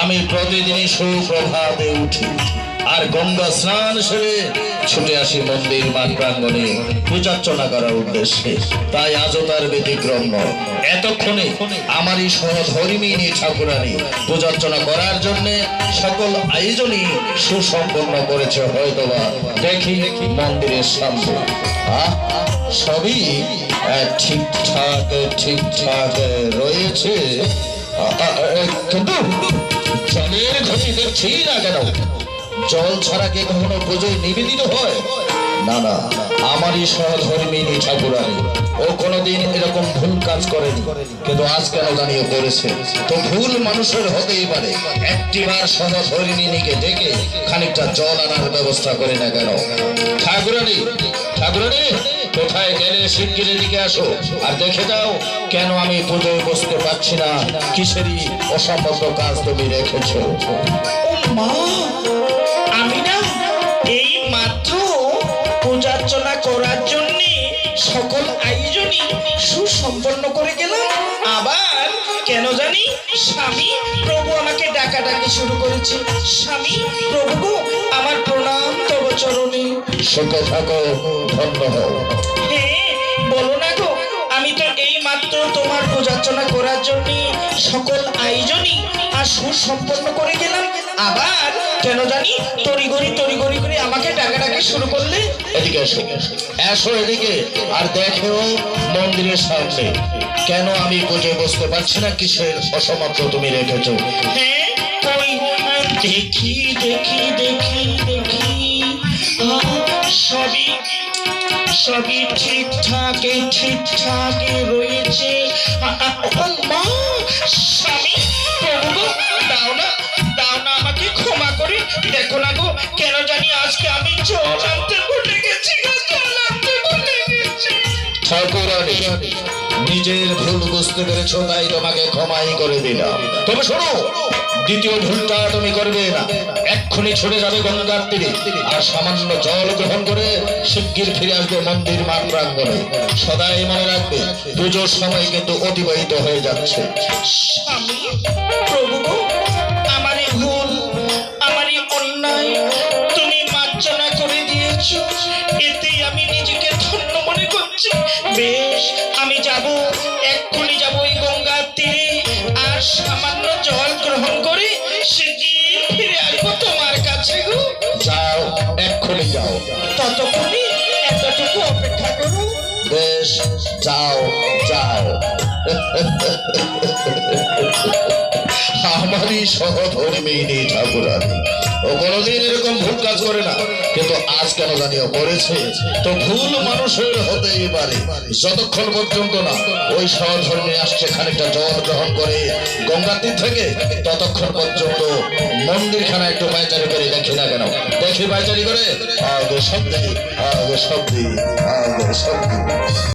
আমি প্রতিদিনই সুপ্রভাতে উঠি, আর গঙ্গা স্নান সেরে ছুটে আসি মন্দির মাঠ প্রাঙ্গণে পূজার্চনা করার উদ্দেশ্যে, তাই আজও তার ব্যতিক্রম নয়। এতক্ষণে আমারই সহধর্মিনী ঠাকুরানী পূজার্চনা করার জন্য সকল আয়োজনই সুসম্পন্ন করেছে হয়তোবা। দেখি মন্দিরের সামনে। সবই ঠিকঠাক ঠিকঠাক রয়েছে। কিন্তু জলের ঘটি দেখছি না কেন? জল ছাড়া কি কখনো পুজোয় নিবেদিত হয়? না না, আমারই সহধর্মিনী ঠাকুরানী। ও কোনোদিন এরকম ভুল কাজ করেনি। কিন্তু আজ কেন জানিয়ে করেছে? তো ভুল মানুষের হতেই পারে। একটিবার সহধর্মিনীকে ডেকে খানিকটা জল আনার ব্যবস্থা করে না কেন? ঠাকুরানী ঠাকুরানী, কোথায় গেলে শিগগিরের দিকে আসো? আর দেখে যাও কেন আমি পুজোয় বসতে পারছি না। কিসেরই অসম্মত কাজ তুমি রেখেছো। আমি না এই মাত্র পূজার্চনা করার জন্য সকল আয়োজনই সুসম্পন্ন করে গেলাম। আবার কেন জানি স্বামী প্রভু আমাকে ডাকাডাকি শুরু করেছে। স্বামী প্রভু সুখে থাকো ধন্য হও। বলো না গো আমি তো এই মাত্র তোমার পূজার্চনা করার জন্য সকল আয়োজনই আর সুসম্পন্ন করে গেলাম। আবার কেন জানি তড়িঘড়ি তড়িঘড়ি করে আমাকে ডাকাডাকি শুরু করলে? এদিকে এসো এসো এদিকে আর দেখো মন্দিরের সামনে। কেন আমি পুজোয় বসতে পারছি না কিসের অসমাপ্ত তুমি রেখেছো। হ্যাঁ দেখি দেখি দেখি। সবই ঠিকঠাক ঠিকঠাক রয়েছে। নিজের ভুল বুঝতে পেরেছ, তাই তোমাকে ক্ষমাই করে দিলাম। তবে শোনো, দ্বিতীয় ভুলটা তুমি করবে না। এক্ষুনি ছুটে যাবে গঙ্গার তীরে, আর সামান্য জল গ্রহণ করে শিগগির ফিরে আসবে মন্দির মাঠ প্রাঙ্গণে সদাই মনে রাখবে, পুজোর সময় কিন্তু অতিবাহিত হয়ে যাচ্ছে। প্রভু যাব এক্ষুনি যাব ওই গঙ্গার তীরে। আর সামান্য জল গ্রহণ করে শিগগির ফিরে আসব তোমার কাছে গো। যাও এক্ষুনি যাও। ততক্ষণে এতটুকু অপেক্ষা করো। বেশ যাও যাও। আমারই সহধর্মিনী ঠাকুরানী। ও কোনোদিন এরকম ভুল কাজ করে না। কিন্তু আজ কেন জানিও করেছে। তো ভুল মানুষের হতেই পারে। যতক্ষণ পর্যন্ত না ওই সহধর্মী আসছে খানিকটা জল গ্রহণ করে গঙ্গাতীর থেকে, ততক্ষণ পর্যন্ত মন্দিরখানা একটু পায়চারি করে দেখি না কেন। দেখি পায়চারি করে? আগে শব্দে আগে শব্দে আগে শব্দে